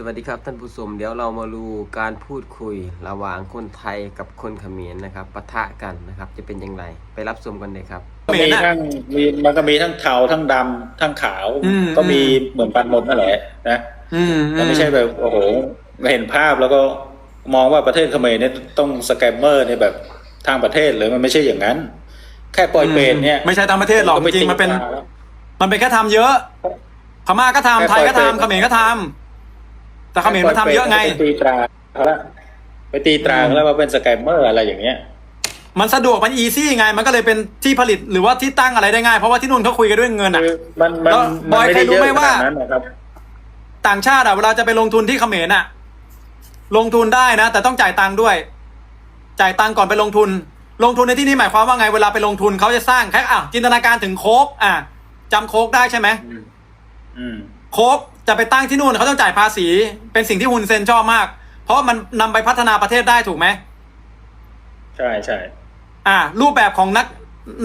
สวัสดีครับท่านผู้ชมเดี๋ยวเรามาดูการพูดคุยระหว่างคนไทยกับคนเขมรนะครับปะทะกันนะครับ จะเป็นอย่างไร ไปรับชมกันเลยครับก็มีทั้งมีมันก็มีทั้งเทาทั้งดำทั้งขาว อืม ก็มีอืมเหมือนปันหมดนั่นแหละนะอืมมันไม่ใช่แบบโอ้โหเห็นภาพแล้วก็มองว่าประเทศเขมรเนี่ยต้องสแกมเมอร์เนี่ยแบบทางประเทศเลยมันไม่ใช่อย่างนั้น แค่ปล่อยเปรตเนี่ยไม่ใช่ต่างประเทศหรอกก็จริงๆมันเป็นตีตราแล้วมันเป็นแค่ทำเยอะพม่าก็ทำแค่ไทยก็ปล่อยทำเป็นเขมรก็ทำ แต่เขมรมันทำเยอะไงไปตีตราเขาละไปตีตราอืมแล้วว่าเป็นสแกมเมอร์อะไรอย่างเงี้ย มันสะดวกมันอีซี่ไง มันก็เลยเป็นที่ผลิตหรือว่าที่ตั้งอะไรได้ง่าย เพราะว่าที่นู่นเขาคุยกันด้วยเงินอะคือมันมันแล้วบอยมันเคยรู้ไหมว่าขนดนั้นนะครับต่างชาติอะเวลาจะไปลงทุนที่เขมรอะ ลงทุนได้นะ แต่ต้องจ่ายตังค์ด้วย จ่ายตังค์ก่อนไปลงทุน ลงทุนในที่นี้หมายความว่าไงเวลาไปลงทุนเขาจะสร้างแค่อะจินตนาการถึงโคกอะจำโคกได้ใช่ไหมอืมโคก จะไปตั้งที่นู่นเขาต้องจ่ายภาษี เป็นสิ่งที่ฮุนเซนชอบมาก เพราะมันนำไปพัฒนาประเทศได้ถูกไหมใช่ใช่อ่า รูปแบบของนัก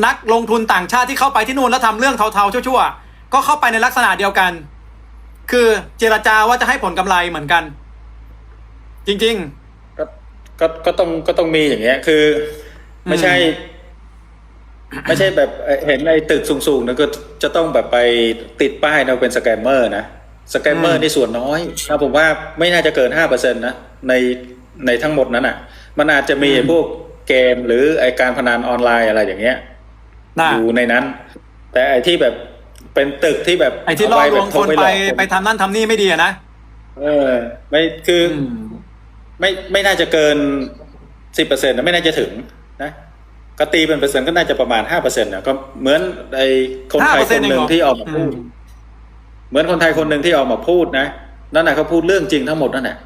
นักลงทุนต่างชาติที่เข้าไปที่นู่นแล้วทำเรื่องเทาๆชั่วๆก็เข้าไปในลักษณะเดียวกัน คือเจรจาว่าจะให้ผลกำไรเหมือนกัน จริงก็ก็ก็ต้องก็ต้องมีอย่างเงี้ย คือ ไม่ใช่ ไม่ใช่แบบเอ่อเห็นในตึกสูงๆนะก็จะต้องแบบไปติดป้ายนะเป็นสแกมเมอร์นะ สแกมเมอร์นี่ส่วนน้อยนะผมว่าไม่น่าจะเกินห้าเปอร์เซ็นต์นะในในทั้งหมดนั้นอะ มันอาจจะมีอืมพวกเกมหรือไอการพนันออนไลน์อะไรอย่างเงี้ยๆน่ะอยู่ในนั้น แต่ไอที่แบบเป็นตึกที่แบบไอ้ที่ล่อลวงคนเอาไปว้แบบโทรหลอกไปทำนั่นทำนี่ไม่ดีอะนะเออ ไม่คือออืมไม่ไม่น่าจะเกินสิบเปอร์เซ็นต์นะไม่น่าจะถึงนะก็ตีเป็นเปอร์เซ็นต์ก็น่าจะประมาณห้าเปอร์เซ็นต์นะก็เหมือนไอ้คนไทยคนหนึ่งที่ออกมาพูด เหมือนคนไทยคนหนึ่งที่ออกมาพูดนะนั่นแหะเขาพูดเรื่องจริงทั้งหมดนั่นแหละ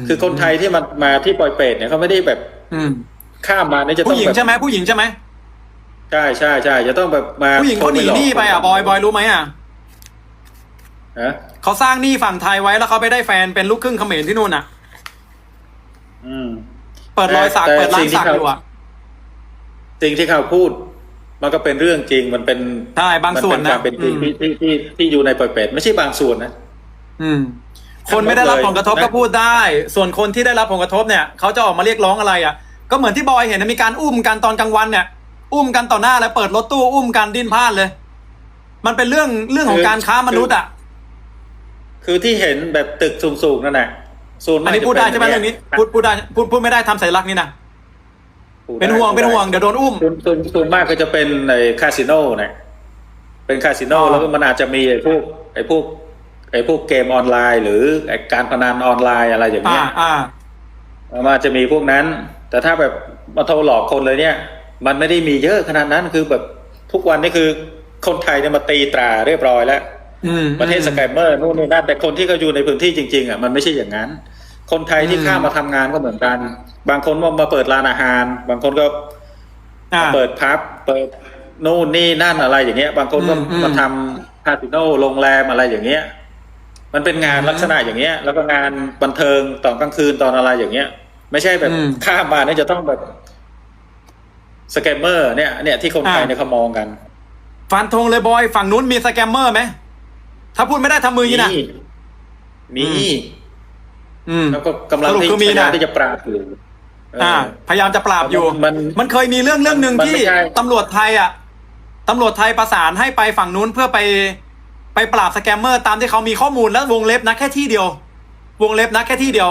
มคือคนไทยที่มามาที่ปล่อยเปรตเนี่ยเขาไม่ได้แบบ อืมข้ามมาเนี่ยจะต้อผู้งหญิงแบบใช่ไหมผู้หญิงใช่ไหมใช่ใช่ใช่จะต้องแบบมาผู้หญิงเขาหนีหนี้ไปอะบอยบอยรู้ไหมอะนะเขาสร้างหนี้ฝั่งไทยไว้แล้วเขาไปได้แฟนเป็นลูกครึ่งเขมรที่นู่นอะอืมเปิดรอยสักแต่เปิดร้านสิ่งที่สักเขาอยู่อะสิ่งที่เขาพูด มันก็เป็นเรื่องจริงมันเป็นใช่บางส่วนมัเป็นะความเป็นจริงอืมที่ที่ที่ที่อยู่ในปล่อยเปรตไม่ใช่บางส่วนนะอืม คนไม่ได้รับผลกระทบนะก็พูดได้ ส่วนคนที่ได้รับผลกระทบเนี่ยเขาจะออกมาเรียกร้องอะไรอะก็เหมือนที่บอยเห็นนะมีการอุ้มกันตอนกลางวันเนี่ยอุ้มกันต่อหน้าแล้วเปิดรถตู้อุ้มกันดิ้นพลาดเลย มันเป็นเรื่องเรื่องของการค้ามนุษย์อะคือที่เห็นแบบตึกสูงๆนั่นแหละส่วนอันนี้พูดได้ใช่ไหมเรื่องนี้ พูดพูดได้พูดพูดไม่ได้ทำสัญลักษณ์นี่นะพูดได้ เป็นห่วงเป็นห่วงเดี๋ยวโดนอุ้ม ส่วนส่วนส่วนมากก็จะเป็นในคาสิโนนะเป็นคาสิโนอ๋อแล้วก็มันอาจจะมีไอ้พวกไอ้พวกไอ้พวกเกมออนไลน์ หรือไอ้การพนันออนไลน์อะไรอย่างอ่าเงี้ยอ่ามันอาจจะมีพวกนั้น แต่ถ้าแบบมาโทรหลอกคนเลยเนี่ย มันไม่ได้มีเยอะขนาดนั้นคือแบบทุกวันนี่คือคนไทยเนี่ยมาตีตราเรียบร้อยแล้วอืมประเทศสแกมเมอร์นู่นนี่นั่นแต่คนที่เขาอยู่ในพื้นที่จริง ๆอะมันไม่ใช่อย่างนั้น คนไทยที่อืมข้ามมาทำงานก็เหมือนกัน บางคนว่ามาเปิดร้านอาหาร บางคนก็อ่าเปิดพับเปิดนู่นนี่นั่นอะไรอย่างเงี้ย บางคนก็อืมอืมมาทำคาสิโนโรงแรมอะไรอย่างเงี้ย มันเป็นงานอืมลักษณะอย่างเงี้ย แล้วก็งานบันเทิงตอนกลางคืนตอนอะไรอย่างเงี้ย ไม่ใช่แบบอืมข้ามมาเนี่ยจะต้องแบบสแกมเมอร์เนี่ยเนี่ยที่คนไทยอ่าเนี่ยเขามองกันฟันธงเลยบอย ฝั่งนู้นมีสแกมเมอร์ไหมถ้าพูดไม่ได้ทำมืออยี่นะมี อืม แล้วก็กำลังสรุปที่คือมีพยายามนะที่จะปราบอยู่เอ่า พยายามจะปราบอยู่ มัน มันเคยมีเรื่องเรื่องหนึ่งมันที่ไม่ใช่ ตำรวจไทยอะตำรวจไทยประสานให้ไปฝั่งนู้นเพื่อไปไปปราบสแกมเมอร์ตามที่เขามีข้อมูลและวงเล็บนะแค่ที่เดียว วงเล็บนะแค่ที่เดียว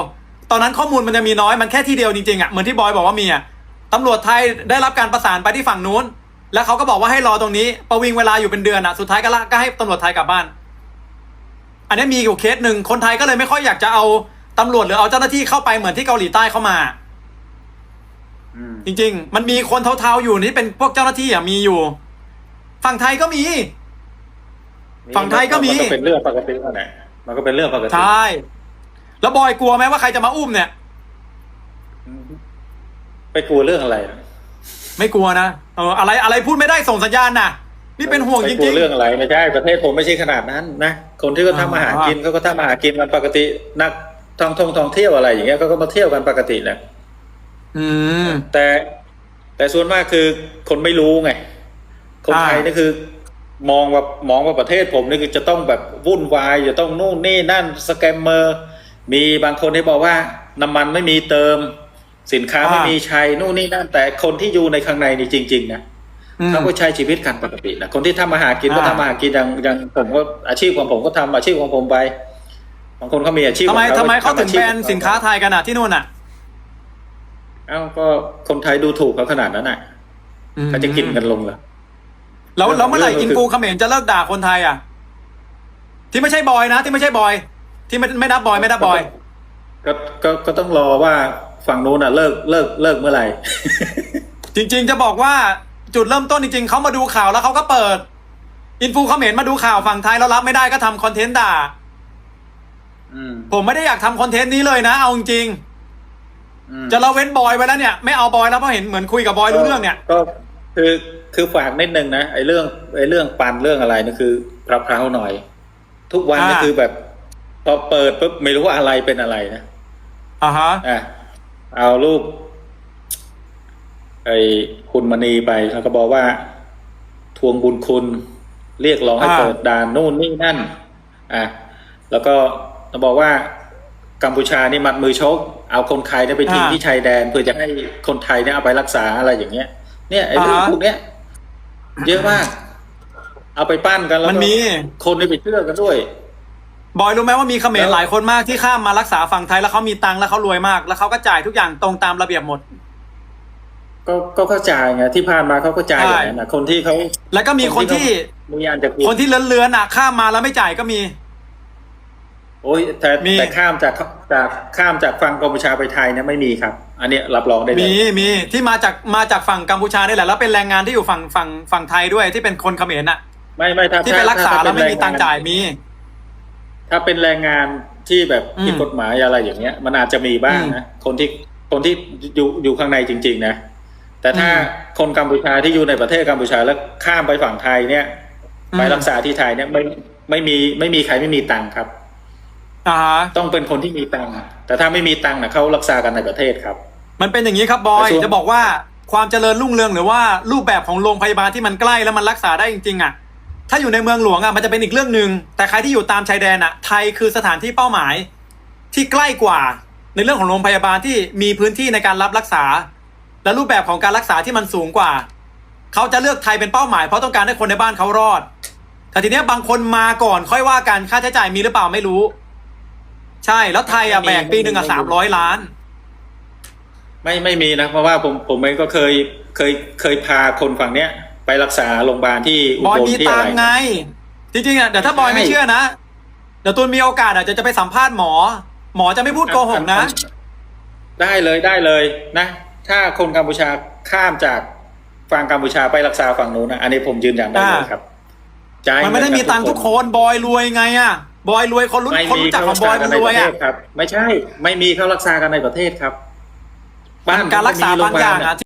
ตอนนั้นข้อมูลมันจะมีน้อยมันแค่ที่เดียวจริงๆอะเหมือนที่บอยบอกว่ามีอะตำรวจไทยได้รับการประสานไปที่ฝั่งนู้น แล้วเขาก็บอกว่าให้รอตรงนี้ ประวิงเวลาอยู่เป็นเดือนอะสุดท้ายก็ละก็ให้ตำรวจไทยกลับบ้าน อันนี้มีอยู่เคสหนึ่งคนไทยก็เลยไม่ค่อยอยากจะเอา ตำรวจหรือเอาเจ้าหน้าที่เข้าไปเหมือนที่เกาหลีใต้เข้ามาอืมจริง ๆ มันมีคนเทาๆอยู่นี่เป็นพวกเจ้าหน้าที่อะมีอยู่ ฝั่งไทยก็มี ฝั่งไทยก็มีนก็เป็นเรื่องปกตินั่นแหละมันก็เป็นเรื่องปกติใช่แล้วบอยกลัวไหมว่าใครจะมาอุ้มเนี่ย ไปกลัวเรื่องอะไรนะไม่กลัวนะเอออะไรอะไรพูดไม่ได้ส่งสัญญาณน่ะ นี่เป็นห่วงจไปกลัริวงเรื่องอะไรไม่ใช่ประเทศผมไม่ใช่ขนาดนั้นนะคนที่เขาทำอาหารอ่ากิกินเขาก็ทำอาหารกินมันปกตินัก ท่องท่องท่องเที่ยวอะไรอย่างเงี้ยเขาก็มาเที่ยวกันปกติแหละๆอืม แต่ แต่ส่วนมากคือคนไม่รู้ไง คนไทยอ่านี่นี่คือ มองว่ามองว่าประเทศผมนี่คือจะต้องแบบวุ่นวายจะต้องนู่นนี่นั่นสแกมเมอร์ มีบางคนที่บอกว่าน้ำมันไม่มีเติม สินค้าอ่าไม่มีใช้นู่นนี่นั่น แต่คนที่อยู่ในข้างในนี่จริง ๆ นะอืมเขาก็ใช้ชีวิตกันปกตินะคนที่ทำมาหากินก็อ่าทำมาหากินอย่างอย่างผมก็อาชีพของผมก็ทำอาชีพของผมไป บางคนเขามีอาชีพทำไมของทำไมเขาถึงทำอชีแบพนของเขสินค้าไทยกันอะที่นู่นอะเอ้าก็คนไทยดูถูกเขาขนาดนั้นน่ะเขาจะกินกันลงเหรอแล้วแล้วเมื่อไหร่เรื่องก็คืออินฟูเขมรจะเลิกด่าคนไทยอะ ที่ไม่ใช่บอยนะ ที่ไม่ใช่บอย ที่ไม่ไม่นับบอยไม่นับบอย ก็ก็ก็ต้องรอว่าฝั่งนู้นน่ะ เลิกเลิกเลิกเมื่อไหร่จริง ๆ จะบอกว่าจุดเริ่มต้นจริง ๆเขามาดูข่าวแล้วเขาก็เปิด อินฟูเขมรมาดูข่าวฝั่งไทยแล้วรับไม่ได้ก็ทำคอนเทนต์ด่าอืม ผมไม่ได้อยากทำคอนเทนต์นี้เลยนะ เอาจริงอืมๆจะละเว้นบอยไว้แล้วเนี่ย ไม่เอาบอยแล้วเพราะเห็นเหมือนคุยกับบอยรู้เรื่องเนี่ย ก็คือคือฝากนิดนึงนะไอ้เรื่องไอ้เรื่องปันเรื่องอะไรนี่คือพระพราวหน่อย ทุกวันนี่อ่าคือแบบพอเปิดปุ๊บไม่รู้ว่าอะไรเป็นอะไรนะอ่าฮะอะเอารูปไอ้คุณมณีไปแล้วก็บอกว่า ทวงบุญคุณ เรียกร้องให้อ่าเปิดด่านนู่นนี่นั่น อะแล้วก็ บอกว่ากัมพูชานี่มัดมือชก เอาคนไทยเนี่ยไปทิ้งที่ชายแดน เพื่อจะให้คนไทยเนี่ยเอาไปรักษาอะไรอย่างเงี้ย เนี่ยไอ้เรื่องพวกเนี้ยเยอะมาก เอาไปปั้นกันแล้วมันก็มีคนนี่ไปเชื่อกันด้วย บอยรู้ไหมว่ามีเขมรแล้วหลายคนมากที่ข้ามมารักษาฝั่งไทยแล้วเขามีตังค์แล้วเขารวยมาก แล้วเขาก็จ่ายทุกอย่างตรงตามระเบียบหมด ก็ก็เข้าใจไงที่ผ่านมาเขาก็จ่ายอย่างนั้นนะคนที่เขาแล้วก็มีคนที่มีอันจะกินคนที่เลื้อนๆอะข้ามมาแล้วไม่จ่ายก็มี โอ้ยแต่มีแต่ข้ามจากจากข้ามจากฝั่งกัมพูชาไปไทยเนี่ยไม่มีครับ อันเนี้ยรับรองได้เลมียมีที่มาจากมาจากฝั่งกัมพูชานี่แหละแล้วเป็นแรงงานที่อยู่ฝั่งฝั่งฝั่งไทยด้วยที่เป็นคนเขมรน่ะ ไม่ไม่ถ้าที่ไปรักษาถ้แล้วไม่มีเป็นตังค์จ่ายมี ถ้าเป็นแรงงานที่แบบอืมผิดกฎหมายอะไรอย่างเงี้ย มันอาจจะมีบ้างนะคนที่คนที่อยู่อยู่ข้างในจริง ๆ นะแต่ถ้าอืมคนกัมพูชาที่อยู่ในประเทศกัมพูชาแล้วข้ามไปฝั่งไทยเนี่ยอืมไปรักษาที่ไทยเนี่ยไม่ไม่มีไม่มีใครไม่มีตังค์ครับ อ่าฮะต้องเป็นคนที่มีตังค์แต่ถ้าไม่มีตังค์นะเขารักษากันในประเทศครับ มันเป็นอย่างนี้ครับบอยกระทรวงจะบอกว่าความเจริญรุ่งเรืองหรือว่ารูปแบบของโรงพยาบาลที่มันใกล้แล้วมันรักษาได้จริงๆอะถ้าอยู่ในเมืองหลวงอะมันจะเป็นอีกเรื่องหนึ่งแต่ใครที่อยู่ตามชายแดนอะไทยคือสถานที่เป้าหมาย ที่ใกล้กว่า ในเรื่องของโรงพยาบาลที่มีพื้นที่ในการรับรักษา และรูปแบบของการรักษาที่มันสูงกว่าเขาจะเลือกไทยเป็นเป้าหมาย เพราะต้องการให้คนในบ้านเขารอด แต่ทีเนี้ยบางคนมาก่อนค่อยว่ากันค่าใช้จ่ายมีหรือเปล่าไม่รู้ ใช่แล้วไทยอะแบกปีหนึ่งอะสามร้อยล้าน ไม่ไม่มีนะเพราะว่าผมผมเองก็เคยเคยเคยพาคนฝั่งเนี้ย ไปรักษาโรงพยาบาลที่อุบอยบลมีที่ตัอะงไรค์ไง จริงๆอะเดี๋ยวถ้าบอยใช่ไม่เชื่อนะเดี๋ยวตูนมีโอกาสอะจะจะไปสัมภาษณ์หมอ หมอจะไม่พูดโกหกนะ ได้เลยได้เลยนะ ถ้าคนกัมพูชาข้ามจากฝั่งกัมพูชาไปรักษาฝั่งนู้นนะอันนี้ผมยืนยันได้เลยครับจ่ายมันไม่ได้มีตังค์ทุกคนบอยรวยไงอะ บอยรวยคนรู้ไม่คนมีรู้จักเขาขอรังกบษาอยกัมันนรวยในประเทอะ ศครับ ไม่ใช่ ไม่มีเขารักษากันในประเทศครับมันการรักษาบางอย่างอะ